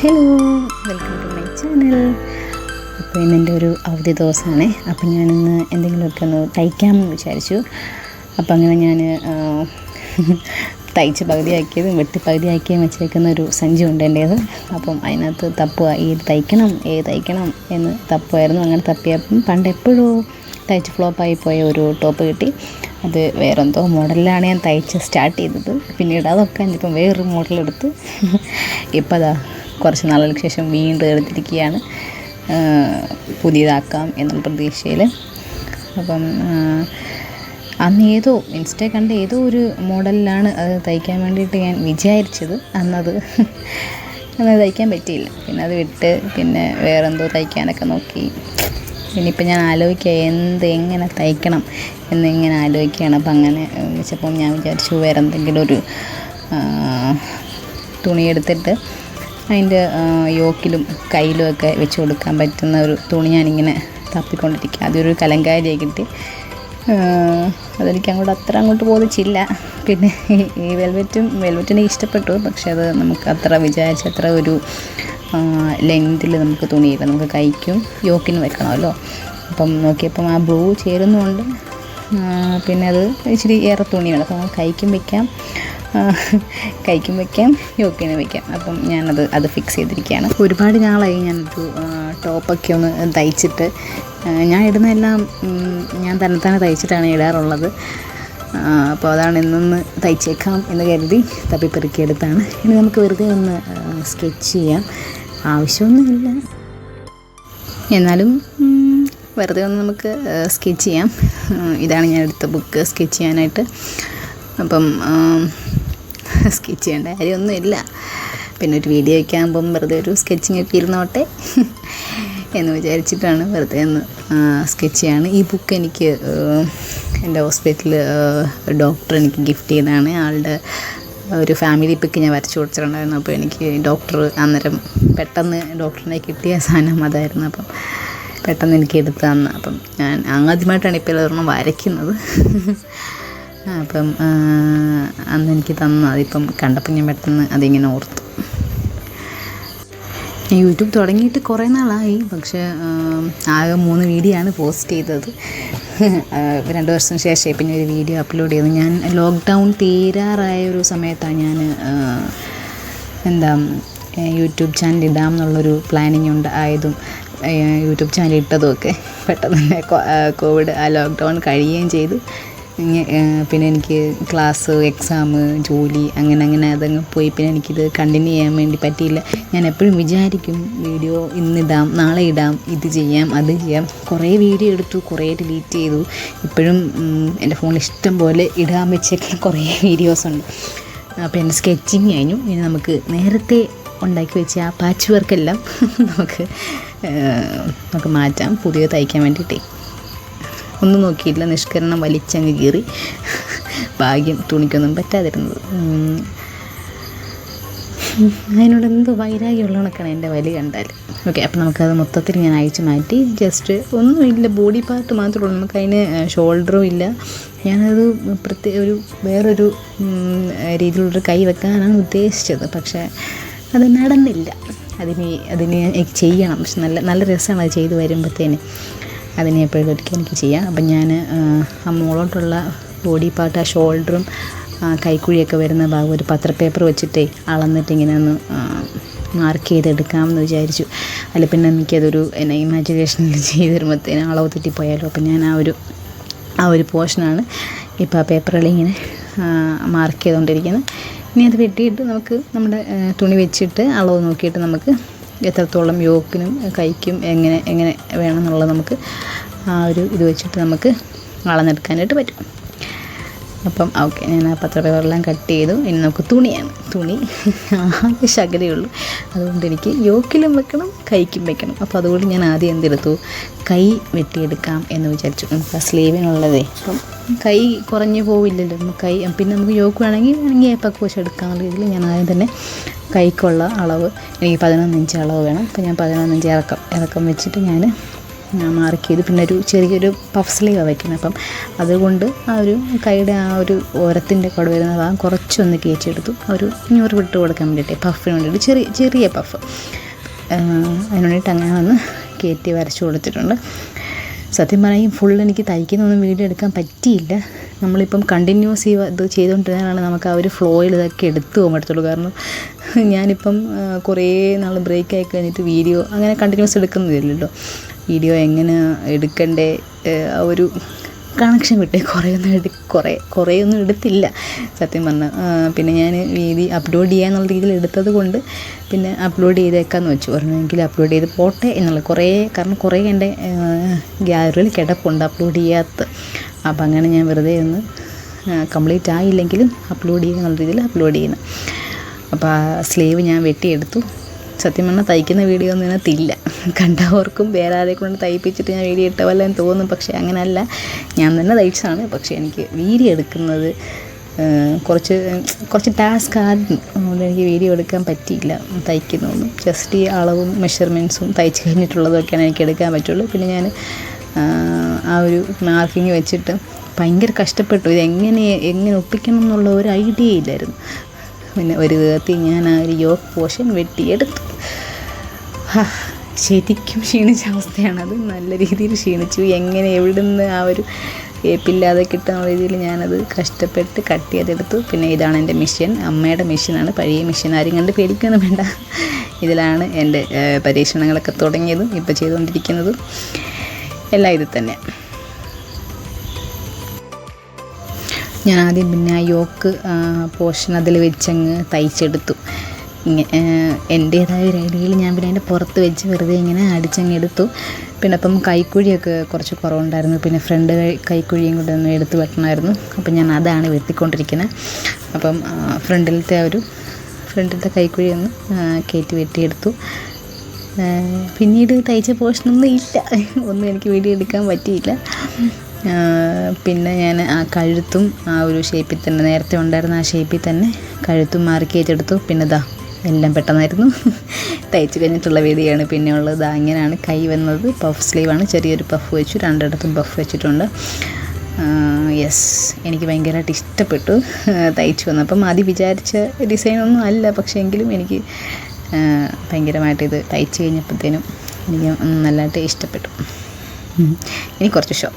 Hello welcome to my channel അപ്പോൾ ഇന്ന് എന്റെ ഒരു അവധി ദിവസമാണ്. അപ്പോൾ ഞാനിന്ന് എന്തെങ്കിലുമൊക്കെ ഒന്ന് തയ്ക്കാമെന്ന് വിചാരിച്ചു. അപ്പോൾ അങ്ങനെ ഞാൻ തയ്ച്ച് പകുതിയാക്കിയതും വെട്ടി പകുതിയാക്കിയും വെച്ചേക്കുന്ന ഒരു സഞ്ചി ഉണ്ട് എന്റേത് അപ്പം അതിനകത്ത് തപ്പുക ഏത് തയ്ക്കണം ഏത് തയ്ക്കണം എന്ന് തപ്പുമായിരുന്നു. അങ്ങനെ തപ്പിയപ്പം പണ്ട് എപ്പോഴും തയ്ച്ച് ഫ്ലോപ്പായി പോയ ഒരു ടോപ്പ് കിട്ടി. അത് വേറെന്തോ മോഡലിലാണ് ഞാൻ തയ്ച്ച് സ്റ്റാർട്ട് ചെയ്തത്. പിന്നീട് അതൊക്കെ ഇപ്പം വേറൊരു മോഡലെടുത്ത്. ഇപ്പം അതാ കുറച്ച് നാളുകൾക്ക് ശേഷം വീണ്ടും എടുത്തിരിക്കുകയാണ്. പുതിയതാക്കാം എന്നുള്ള പ്രതീക്ഷയിൽ. അപ്പം അന്ന് ഏതോ ഇൻസ്റ്റ കണ്ട ഏതോ ഒരു മോഡലിലാണ് അത് തയ്ക്കാൻ വേണ്ടിയിട്ട് ഞാൻ വിചാരിച്ചത്. അന്നത് അന്ന് തയ്ക്കാൻ പറ്റിയില്ല. പിന്നെ അത് വിട്ട് പിന്നെ വേറെന്തോ തയ്ക്കാനൊക്കെ നോക്കി. ഇനിയിപ്പോൾ ഞാൻ ആലോചിക്കുക എന്ത് എങ്ങനെ തയ്ക്കണം എന്നിങ്ങനെ ആലോചിക്കുകയാണ്. അപ്പം അങ്ങനെ വെച്ചപ്പം ഞാൻ വിചാരിച്ചു വേറെന്തെങ്കിലും ഒരു തുണി എടുത്തിട്ട് അതിന്റെ യോക്കിലും കയ്യിലും ഒക്കെ വെച്ച് കൊടുക്കാൻ പറ്റുന്ന ഒരു തുണി ഞാനിങ്ങനെ തപ്പിക്കൊണ്ടിരിക്കുക. അതൊരു കലങ്കാരി കിട്ടി അതെനിക്ക് അങ്ങോട്ട് അത്ര അങ്ങോട്ട് ബോധിച്ചില്ല. പിന്നെ ഈ- വെൽവെറ്റും വെൽവെറ്റിനെ ഇഷ്ടപ്പെട്ടു. പക്ഷേ അത് നമുക്ക് അത്ര വിചാരിച്ച അത്ര ഒരു ലെങ്തിൽ നമുക്ക് തുണിയില്ല നമുക്ക് കൈക്കും യോക്കിനും വെക്കണമല്ലോ അപ്പം നോക്കിയപ്പം ആ ബ്ലൂ ചേരുന്നുണ്ട്. പിന്നെ അത് ഇച്ചിരി ഏറെ തുണിയാണ്. അപ്പോൾ കൈക്കും വെക്കാം. കൈക്കും വയ്ക്കാം യോക്കിനും വയ്ക്കാം അപ്പം ഞാനത് അത് ഫിക്സ് ചെയ്തിരിക്കുകയാണ്. ഒരുപാട് നാളായി ഞാനൊരു ടോപ്പൊക്കെ ഒന്ന് തയ്ച്ചിട്ട്. ഞാൻ ഇടുന്നതെല്ലാം ഞാൻ തന്നെ തന്നെ തയ്ച്ചിട്ടാണ് ഇടാറുള്ളത്. അപ്പോൾ അതാണ് ഇന്നൊന്ന് തയ്ച്ചേക്കാം എന്ന് കരുതി തപ്പിപ്പെറുക്കിയെടുത്താണ്. ഇനി നമുക്ക് വെറുതെ ഒന്ന് സ്കെച്ച് ചെയ്യാം. ആവശ്യമൊന്നുമില്ല. എന്നാലും വെറുതെ ഒന്ന് നമുക്ക് സ്കെച്ച് ചെയ്യാം. ഇതാണ് ഞാൻ എടുത്ത ബുക്ക് സ്കെച്ച് ചെയ്യാനായിട്ട്. അപ്പം സ്കെച്ച് ചെയ്യേണ്ട കാര്യമൊന്നുമില്ല. പിന്നെ ഒരു വീഡിയോ ഒക്കെ ആകുമ്പം വെറുതെ ഒരു സ്കെച്ചിങ് ഒക്കെ ഇരുന്നോട്ടെ എന്ന് വിചാരിച്ചിട്ടാണ് വെറുതെ ഒന്ന് സ്കെച്ച് ചെയ്യാണ്. ഈ ബുക്ക് എനിക്ക് എന്റെ ഹോസ്പിറ്റലിൽ ഡോക്ടർ എനിക്ക് ഗിഫ്റ്റ് ചെയ്തതാണ്. ആളുടെ ഒരു ഫാമിലി പിക്ക് ഞാൻ വരച്ചു കൊടുത്തിട്ടുണ്ടായിരുന്നു. അപ്പോൾ എനിക്ക് ഡോക്ടർ അന്നേരം പെട്ടെന്ന് ഡോക്ടറിനെ കിട്ടിയ സാധനം അതായിരുന്നു. അപ്പം പെട്ടെന്ന് എനിക്ക് എടുത്ത് തന്ന. അപ്പം ഞാൻ ആദ്യമായിട്ടാണ് ഇപ്പോൾ ഒരെണ്ണം വരയ്ക്കുന്നത്. അപ്പം അന്ന് എനിക്ക് തന്നു. അതിപ്പം കണ്ടപ്പോൾ ഞാൻ പെട്ടെന്ന് അതിങ്ങനെ ഓർത്തു. യൂട്യൂബ് തുടങ്ങിയിട്ട് കുറേ നാളായി. പക്ഷേ ആകെ മൂന്ന് വീഡിയോ ആണ് പോസ്റ്റ് ചെയ്തത്. രണ്ട് വർഷത്തിന് ശേഷം പിന്നെ ഒരു വീഡിയോ അപ്ലോഡ് ചെയ്തു ഞാൻ ലോക്ക്ഡൗൺ തീരാറായ ഒരു സമയത്താണ് ഞാൻ എന്താ യൂട്യൂബ് ചാനൽ ഇടാം എന്നുള്ളൊരു പ്ലാനിങ് ഉണ്ട് ആയതും യൂട്യൂബ് ചാനൽ ഇട്ടതും ഒക്കെ പെട്ടെന്ന് തന്നെ കോവിഡ് ആ ലോക്ക്ഡൗൺ കഴിയുകയും ചെയ്തു. പിന്നെ എനിക്ക് ക്ലാസ് എക്സാം ജോലി അങ്ങനെ അങ്ങനെ അതങ്ങ് പോയി. പിന്നെ എനിക്കിത് കണ്ടിന്യൂ ചെയ്യാൻ വേണ്ടി പറ്റിയില്ല. ഞാൻ എപ്പോഴും വിചാരിക്കും വീഡിയോ ഇന്നിടാം നാളെ ഇടാം ഇത് ചെയ്യാം അത് ചെയ്യാം. കുറേ വീഡിയോ എടുത്തു കുറേ ഡിലീറ്റ് ചെയ്തു. ഇപ്പോഴും എന്റെ ഫോണിൽ ഇഷ്ടം പോലെ ഇടാൻ വെച്ചേക്കുന്ന കുറേ വീഡിയോസ് ഉണ്ട്. അപ്പോൾ എന്റെ സ്കെച്ചിങ് കഴിഞ്ഞു. ഇനി നമുക്ക് നേരത്തെ ഉണ്ടാക്കി വെച്ച ആ പാച്ച് വർക്കെല്ലാം നമുക്ക് നമുക്ക് മാറ്റാം. പുതിയ തയ്ക്കാൻ വേണ്ടിയിട്ടേ. ഒന്നും നോക്കിയില്ല നിഷ്കരണം വലിച്ചങ്ങ് കീറി. ഭാഗ്യം തുണിക്കൊന്നും പറ്റാതിരുന്നത്. അതിനോട് എന്തോ വൈരാഗ്യമുള്ള കണക്കാണ് എന്റെ വലി കണ്ടാൽ ഓക്കെ അപ്പോൾ നമുക്കത് മൊത്തത്തിൽ ഞാൻ അയച്ചു മാറ്റി. ജസ്റ്റ് ഒന്നുമില്ല ബോഡി പാർട്ട് മാത്രമേ ഉള്ളൂ. നമുക്കതിന് ഷോൾഡറും ഇല്ല. ഞാനത് പ്രത്യേക ഒരു വേറൊരു രീതിയിലുള്ളൊരു കൈ വെക്കാനാണ് ഉദ്ദേശിച്ചത്. പക്ഷേ അത് നടന്നില്ല. അതിന് അതിന് ചെയ്യണം. പക്ഷെ നല്ല നല്ല രസമാണ് അത് ചെയ്തു വരുമ്പോഴത്തേന് അതിനെ ഒരിക്കലും എനിക്ക് ചെയ്യാം. അപ്പം ഞാൻ ആ മോളോട്ടുള്ള ബോഡി പാർട്ട് ആ ഷോൾഡറും കൈക്കുഴിയൊക്കെ വരുന്ന ഭാഗം ഒരു പത്ര പേപ്പർ വെച്ചിട്ടേ അളന്നിട്ട് ഇങ്ങനെ ഒന്ന് മാർക്ക് ചെയ്തെടുക്കാമെന്ന് വിചാരിച്ചു. അല്ല പിന്നെ എനിക്കതൊരു എന്നെ ഇമാജിനേഷനിൽ ചെയ്ത് വരുമ്പോഴത്തേന് അളവ് തെറ്റിപ്പോയാലോ. അപ്പം ഞാൻ ആ ഒരു ആ ഒരു പോർഷനാണ് ഇപ്പോൾ ആ പേപ്പറുകളിങ്ങനെ മാർക്ക് ചെയ്തുകൊണ്ടിരിക്കുന്നത്. ഇനി അത് വെട്ടിയിട്ട് നമുക്ക് നമ്മുടെ തുണി വെച്ചിട്ട് അളവ് നോക്കിയിട്ട് നമുക്ക് എത്രത്തോളം യോക്കിനും കൈക്കും എങ്ങനെ എങ്ങനെ വേണം എന്നുള്ളത് നമുക്ക് ആ ഒരു ഇത് വെച്ചിട്ട് നമുക്ക് അളന്നെടുക്കാനായിട്ട് പറ്റും. അപ്പം ഓക്കെ ഞാൻ ആ പത്രപേപ്പറെല്ലാം കട്ട് ചെയ്തു. ഇനി നമുക്ക് തുണിയാണ്. തുണി ആകെ ശകലയുള്ളൂ. അതുകൊണ്ട് എനിക്ക് യോക്കിലും വെക്കണം കൈക്കും വെക്കണം. അപ്പോൾ അതുകൊണ്ട് ഞാൻ ആദ്യം എന്തെടുത്തു? കൈ വെട്ടിയെടുക്കാം എന്ന് വിചാരിച്ചു. നമുക്ക് ആ സ്ലീവിനുള്ളതേ. അപ്പം കൈ കുറഞ്ഞു പോവില്ലല്ലോ. കൈ പിന്നെ നമുക്ക് യോക്ക് വേണമെങ്കിൽ വേണമെങ്കിൽ ഏപ്പൊക്കെ വെച്ച് എടുക്കാനുള്ള രീതിയിൽ ഞാൻ ആദ്യം തന്നെ കൈക്കുള്ള അളവ് എനിക്ക് പതിനൊന്ന് ഇഞ്ച് അളവ് വേണം. അപ്പോൾ ഞാൻ പതിനൊന്ന് ഇഞ്ച് ഇറക്കം ഇറക്കം വെച്ചിട്ട് ഞാൻ മാർക്ക് ചെയ്ത്. പിന്നെ ഒരു ചെറിയൊരു പഫ് സ്ലീവാണ് വയ്ക്കുന്നത് അപ്പം അതുകൊണ്ട് ആ ഒരു കൈയുടെ ആ ഒരു ഓരത്തിന്റെ കൂടെ വരുന്ന ഭാഗം കുറച്ചൊന്ന് ആ ഒരു ഞൂറ് വിട്ട് കൊടുക്കാൻ വേണ്ടിയിട്ട് പഫിന് വേണ്ടിയിട്ട് ചെറിയ ചെറിയ പഫ് അതിന് വേണ്ടിയിട്ട് അങ്ങനെ ഒന്ന് കയറ്റി വരച്ചു കൊടുത്തിട്ടുണ്ട്. സത്യം പറഞ്ഞാൽ ഫുൾ എനിക്ക് തയ്ക്കുന്നൊന്നും വീഡിയോ എടുക്കാൻ പറ്റിയില്ല. നമ്മളിപ്പം കണ്ടിന്യൂസ് ചെയ്യുക ഇത് ചെയ്തുകൊണ്ടിരുന്നാലാണ് നമുക്ക് ആ ഒരു ഫ്ലോയിൽ ഇതൊക്കെ എടുത്തു പോകാൻ പറ്റത്തുള്ളൂ. കാരണം ഞാനിപ്പം കുറേ നാൾ ബ്രേക്ക് ആയി കഴിഞ്ഞിട്ട് വീഡിയോ അങ്ങനെ കണ്ടിന്യൂസ് എടുക്കുന്നില്ലല്ലോ വീഡിയോ എങ്ങനെ എടുക്കണ്ടേ ആ ഒരു കണക്ഷൻ വിട്ടേ കുറേയൊന്നും എടു കുറേ കുറേയൊന്നും എടുത്തില്ല. സത്യം പറഞ്ഞാൽ പിന്നെ ഞാൻ വീതി അപ്ലോഡ് ചെയ്യാന്നുള്ള രീതിയിൽ എടുത്തത് കൊണ്ട് പിന്നെ അപ്ലോഡ് ചെയ്തേക്കാന്ന് വെച്ചു. പറഞ്ഞെങ്കിൽ അപ്ലോഡ് ചെയ്ത് പോട്ടെ എന്നുള്ള കുറേ കാരണം കുറേ എന്റെ ഗ്യാലറിയിൽ കിടപ്പുണ്ട് അപ്ലോഡ് ചെയ്യാത്ത. അപ്പം അങ്ങനെ ഞാൻ വെറുതെ ഒന്ന് കംപ്ലീറ്റ് ആയില്ലെങ്കിലും അപ്ലോഡ് ചെയ്യുക എന്നുള്ള രീതിയിൽ അപ്ലോഡ് ചെയ്യുന്നു. അപ്പോൾ ആ സ്ലീവ് ഞാൻ വെട്ടിയെടുത്തു. സത്യം പറഞ്ഞാൽ തയ്ക്കുന്ന വീഡിയോ ഒന്നും ഇതിനകത്തില്ല. കണ്ടവർക്കും വേറെ ആരെ കൊണ്ട് തയ്പ്പിച്ചിട്ട് ഞാൻ വീഡിയോ ഇട്ട പോലെ തോന്നും. പക്ഷേ അങ്ങനെയല്ല ഞാൻ തന്നെ തയ്ച്ചതാണ്. പക്ഷേ എനിക്ക് വീഡിയോ എടുക്കുന്നത് കുറച്ച് കുറച്ച് ടാസ്ക് ആയിരുന്നു അതുകൊണ്ട് എനിക്ക് വീഡിയോ എടുക്കാൻ പറ്റിയില്ല തയ്ക്കുന്നതൊന്നും. ജസ്റ്റ് ഈ അളവും മെഷർമെന്റ്സും തയ്ച്ച് കഴിഞ്ഞിട്ടുള്ളതൊക്കെയാണ് എനിക്ക് എടുക്കാൻ പറ്റുള്ളൂ. പിന്നെ ഞാൻ ആ, ഒരു മാർക്കിങ് വെച്ചിട്ട് ഭയങ്കര കഷ്ടപ്പെട്ടു. ഇത് എങ്ങനെ എങ്ങനെ ഒപ്പിക്കണം എന്നുള്ള ഒരു ഐഡിയ ഇല്ലായിരുന്നു. പിന്നെ ഒരു വിധത്തിൽ ഞാൻ ആ ഒരു യോഗ് പോഷൻ വെട്ടിയെടുത്തു. ശരിക്കും ക്ഷീണിച്ച അവസ്ഥയാണത് നല്ല രീതിയിൽ ക്ഷീണിച്ചു. എങ്ങനെ എവിടുന്ന് ആ ഒരു ഏപ്പില്ലാതെ കിട്ടുന്ന രീതിയിൽ ഞാനത് കഷ്ടപ്പെട്ട് കട്ട് ചെയ്തെടുത്തു. പിന്നെ ഇതാണ് എന്റെ മെഷീൻ അമ്മയുടെ മെഷീനാണ് പഴയ മെഷീൻ ആരും കണ്ട് പേടിക്കൊന്നും വേണ്ട. ഇതിലാണ് എന്റെ പരീക്ഷണങ്ങളൊക്കെ തുടങ്ങിയതും ഇപ്പോൾ ചെയ്തുകൊണ്ടിരിക്കുന്നതും. എല്ലാം ഇതിൽ തന്നെ. ഞാൻ ആദ്യം പിന്നെ ആ യോക്ക് പോർഷൻ അതിൽ വെച്ചങ്ങ് തയ്ച്ചെടുത്തു. എന്റേതായ ഒരു ഐഡിയയിൽ ഞാൻ പിന്നെ അതിന്റെ പുറത്ത് വെച്ച് വെറുതെ ഇങ്ങനെ അടിച്ചങ്ങ് എടുത്തു. പിന്നെ അപ്പം കൈക്കുഴിയൊക്കെ കുറച്ച് കുറവുണ്ടായിരുന്നു. പിന്നെ ഫ്രണ്ട് കൈക്കുഴിയും കൂടെ ഒന്ന് എടുത്ത് വെട്ടണമായിരുന്നു അപ്പം ഞാൻ അതാണ് വെട്ടിക്കൊണ്ടിരിക്കുന്നത് അപ്പം ഫ്രണ്ടിലത്തെ ആ ഒരു ഫ്രണ്ടിലത്തെ കൈക്കുഴി ഒന്ന് കയറ്റി വെട്ടിയെടുത്തു. പിന്നീട് തയ്ച്ച പോർഷനൊന്നും ഇല്ല. ഒന്നും എനിക്ക് വീഡിയോ എടുക്കാൻ പറ്റിയില്ല. പിന്നെ ഞാൻ ആ കഴുത്തും ആ ഒരു ഷേപ്പിൽ തന്നെ നേരത്തെ ഉണ്ടായിരുന്ന ആ ഷേപ്പിൽ തന്നെ കഴുത്തും മാറി കയറ്റെടുത്തു പിന്നെ ദാ എല്ലാം പെട്ടെന്നായിരുന്നു. തയ്ച്ച് കഴിഞ്ഞിട്ടുള്ള വേദിയാണ് പിന്നെ ഉള്ളത്. അങ്ങനെയാണ് കൈ വന്നത്. പഫ് സ്ലീവാണ് ചെറിയൊരു പഫ് വെച്ചു. രണ്ടിടത്തും പഫ് വെച്ചിട്ടുണ്ട്. യെസ് എനിക്ക് ഭയങ്കരമായിട്ട് ഇഷ്ടപ്പെട്ടു. തയ്ച്ചു തയ്ച്ചു വന്നപ്പം ആദ്യം വിചാരിച്ച ഡിസൈനൊന്നും അല്ല. പക്ഷേ എങ്കിലും എനിക്ക് ഭയങ്കരമായിട്ട് ഇത് തയ്ച്ച് കഴിഞ്ഞപ്പോഴത്തേനും എനിക്ക് നല്ലതായിട്ട് ഇഷ്ടപ്പെട്ടു. ഇനി കുറച്ച് ഷോ